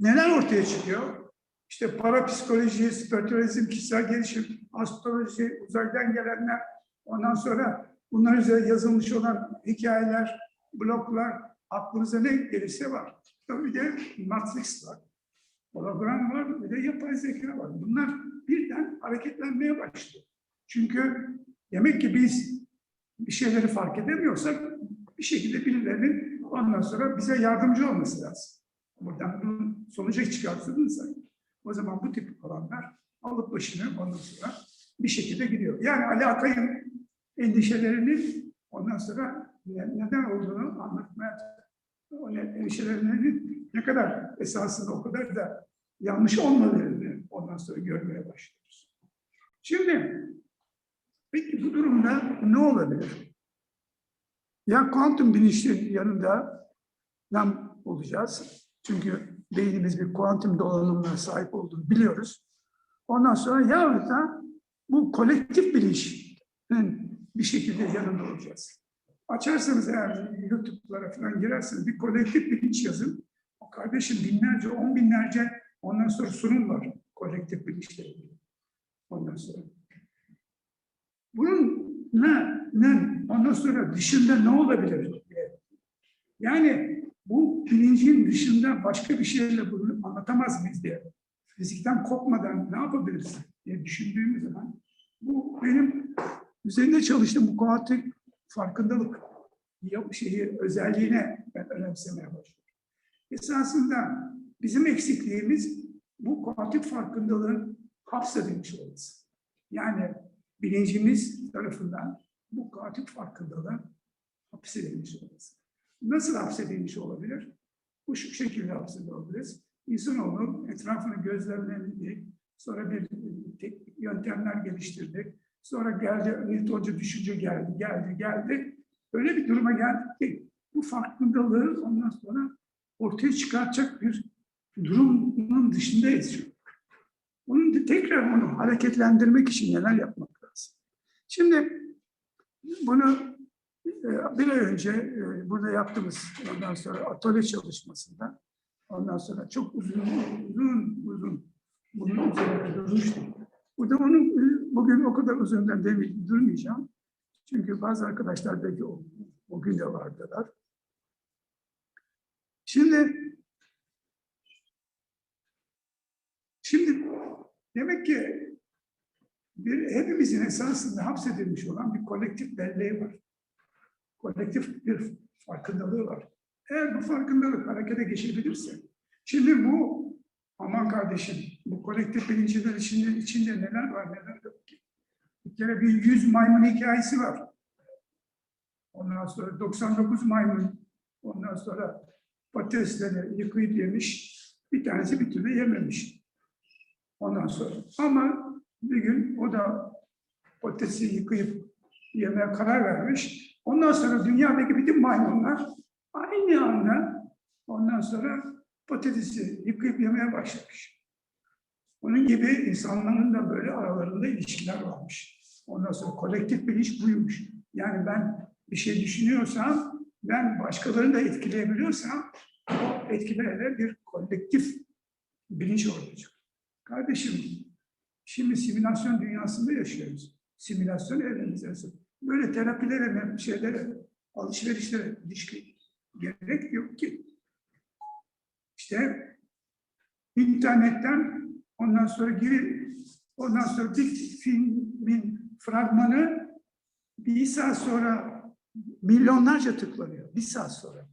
neler ortaya çıkıyor? İşte parapsikoloji, spiritüalizm, kişisel gelişim, astroloji, uzaydan gelenler, ondan sonra bunlar üzerine yazılmış olan hikayeler, bloklar, aklınıza ne gelirse var. Bir de Matrix var, hologram var, bir de yapay zeka var. Bunlar birden hareketlenmeye başlıyor. Çünkü demek ki biz bir şeyleri fark edemiyorsak bir şekilde birilerinin ondan sonra bize yardımcı olması lazım. Buradan bunun sonuca çıkartılırsa o zaman bu tip alanlar alıp başını ondan sonra bir şekilde gidiyor. Yani Ali Atay'ın endişelerini ondan sonra ne- neden olduğunu anlatmaya o endişelerinin ne kadar esasında o kadar da yanlış olmadığını ondan sonra görmeye başlıyoruz. Şimdi peki bu durumda ne olabilir? Ya kuantum bilinçli yanında nam olacağız. Çünkü beynimiz bir kuantum dolanımına sahip olduğunu biliyoruz. Ondan sonra yahut da bu kolektif bilinçin bir şekilde yanında olacağız. Açarsanız eğer YouTube'lara falan girerseniz bir kolektif bilinç yazın. O kardeşim binlerce, on binlerce ondan sonra sunum var kolektif bilinçle. Ondan sonra. Bunun ne, ne, ondan sonra dışında ne olabilir? Yani bilincin dışında başka bir şeyle bunu anlatamaz mıyız diye. Fizikten kopmadan ne yapabiliriz diye düşündüğümüz zaman bu benim üzerinde çalıştığım bu kuantik farkındalık şeyi özelliğine ben önemsemeye başladım. Esasında bizim eksikliğimiz bu kuantik farkındalığın hapsedilmiş olması. Yani bilincimiz tarafından bu kuantik farkındalığın hapsedilmiş olması. Nasıl hapsedilmiş olabilir? Bu şu şekilde hapsediliriz. İnsanoğlu etrafını gözlemledik, sonra bir tek yöntemler geliştirdik. Sonra geldi, Newtoncu düşünce geldi, geldi, geldi. Öyle bir duruma geldik ki bu farkındalığı ondan sonra ortaya çıkartacak bir durumun dışındayız şu. Onun da tekrar onu hareketlendirmek için neler yapmak lazım? Şimdi bunu bir ay önce e, burada yaptığımız ondan sonra atölye çalışmasında ondan sonra çok uzun uzun uzun bunun üzerine durmuştum. Burada onu e, bugün o kadar uzundan demeyeyim, durmayacağım. Çünkü bazı arkadaşlar belki o, o gün de vardılar. Şimdi şimdi demek ki bir, hepimizin esasında hapsedilmiş olan bir kolektif belleği var. Kolektif bir farkındalığı var. Eğer bu farkındalık harekete geçebilirse, şimdi bu aman kardeşim, bu kolektif bilinciler içinde, içinde neler var neler yok ki. Bir kere bir 100 maymun hikayesi var. Ondan sonra 99 maymun, ondan sonra patatesleri yıkayıp yemiş, bir tanesi bir türlü yememiş. Ondan sonra ama bir gün o da patatesi yıkayıp yemeye karar vermiş. Ondan sonra dünyadaki bütün maymunlar aynı anda ondan sonra patatesi yıkayıp yemeye başlamış. Onun gibi insanların da böyle aralarında ilişkiler varmış. Ondan sonra kolektif bilinç buymuş. Yani ben bir şey düşünüyorsam, ben başkalarını da etkileyebiliyorsam, o etkilerle bir kolektif bilinç olacak. Kardeşim, Şimdi simülasyon dünyasında yaşıyoruz. Simülasyon evreniz Böyle terapilere, şeylere, alışverişlere ilişki gerek yok ki. İşte internetten ondan sonra giri, ondan sonra bir filmin fragmanı bir saat sonra milyonlarca tıklanıyor. Bir saat sonra.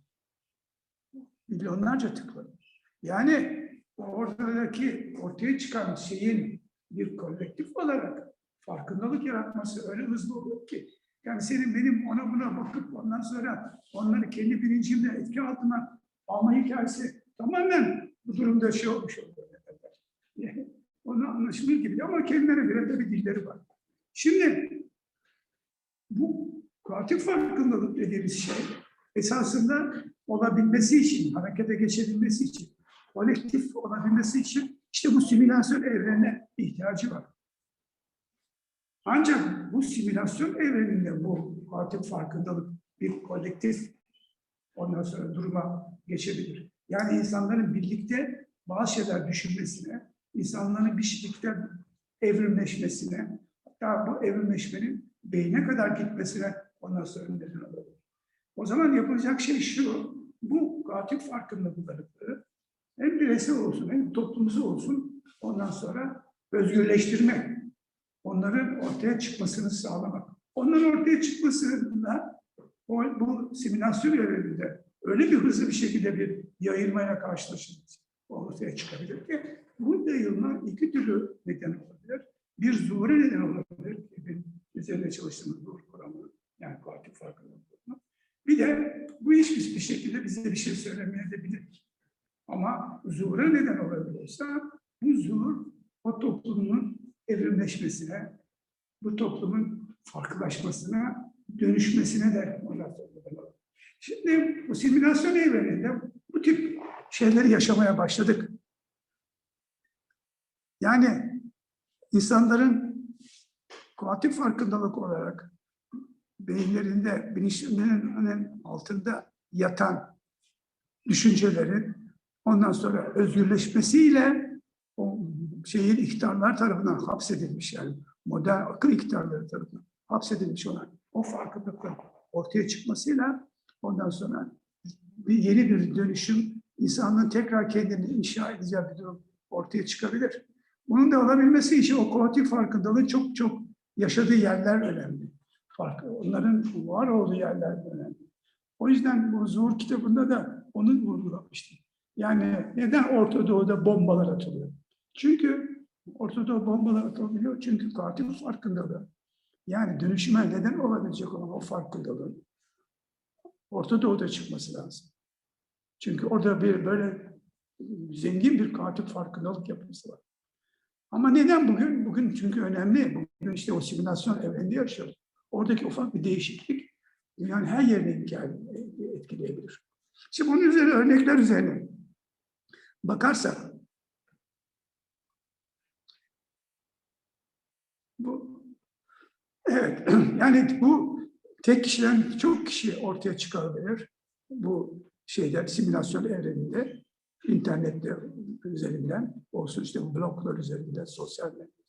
Milyonlarca tıklanıyor. Yani oradaki ortaya çıkan şeyin bir kolektif olarak farkındalık yaratması öyle hızlı olur ki. Yani senin benim ona buna bakıp ondan sonra onları kendi bilincimle etki altına alma hikayesi tamamen bu durumda şey olmuş oluyor. Onu anlaşılır gibi ama kendilerine göre de bir dilleri var. Şimdi bu kuantik farkındalık dediğimiz şey esasında olabilmesi için, harekete geçebilmesi için, kolektif olabilmesi için işte bu simülasyon evrenine ihtiyacı var. Ancak bu simülasyon evreninde bu kuantik farkındalık bir kolektif ondan sonra duruma geçebilir. Yani insanların birlikte bazı şeyler düşünmesine, insanların bir şekilde evrimleşmesine, hatta bu evrimleşmenin beyne kadar gitmesine ondan sonra neden olabilir. O zaman yapılacak şey şu, bu katil farkındalıkları hem bireysel olsun hem toplumsal olsun ondan sonra özgürleştirmek, onların ortaya çıkmasını sağlamak. Onların ortaya çıkmasıyla o, bu simülasyon evreninde öyle bir hızlı bir şekilde bir yayılmaya karşılaşırız ortaya çıkabilir ki bu yayılma iki türlü neden olabilir. Bir zuhura neden olabilir. Benim üzerinde çalıştığımız zuhur kuramı yani kuantum farkındalık. Bir de bu iş bir şekilde bize bir şey söylemeyebilir. Ama zuhura neden olabiliyorsa bu zuhur o toplumun evrimleşmesine, bu toplumun farklılaşmasına, dönüşmesine de. Şimdi bu simülasyon evreninde bu tip şeyleri yaşamaya başladık. Yani insanların kuantum farkındalık olarak beyinlerinde, bilinçlerinin altında yatan düşüncelerin ondan sonra özgürleşmesiyle o şeyin iktidarlar tarafından hapsedilmiş yani modern akıl iktidarları tarafından hapsedilmiş olan o farkındalıkların ortaya çıkmasıyla ondan sonra bir yeni bir dönüşüm insanlığın tekrar kendini inşa edeceği bir durum ortaya çıkabilir. Bunun da olabilmesi için o kuantum farkındalığın çok çok yaşadığı yerler önemli. Fark, onların var olduğu yerler önemli. O yüzden bu Zuhur kitabında da onu vurgulamıştım. Yani neden Orta Doğu'da bombalar atılıyor? Çünkü Orta Doğu bombalar atılıyor çünkü katil farkındalığı. Yani dönüşüme neden olabilecek olan o farkındalığın Orta Doğu'da çıkması lazım. Çünkü orada bir böyle zengin bir katil farkındalık yapısı var. Ama neden bugün? Bugün çünkü önemli. Bugün işte o simülasyon evreninde yaşıyoruz. Oradaki ufak bir değişiklik dünyanın her yerine etkileyebilir. Şimdi bunun üzerine örnekler üzerine bakarsak bu evet yani bu tek kişiden çok kişi ortaya çıkabilir. Bu şeyler simülasyon evreninde internette üzerinden olsun işte bloglar üzerinden sosyal medya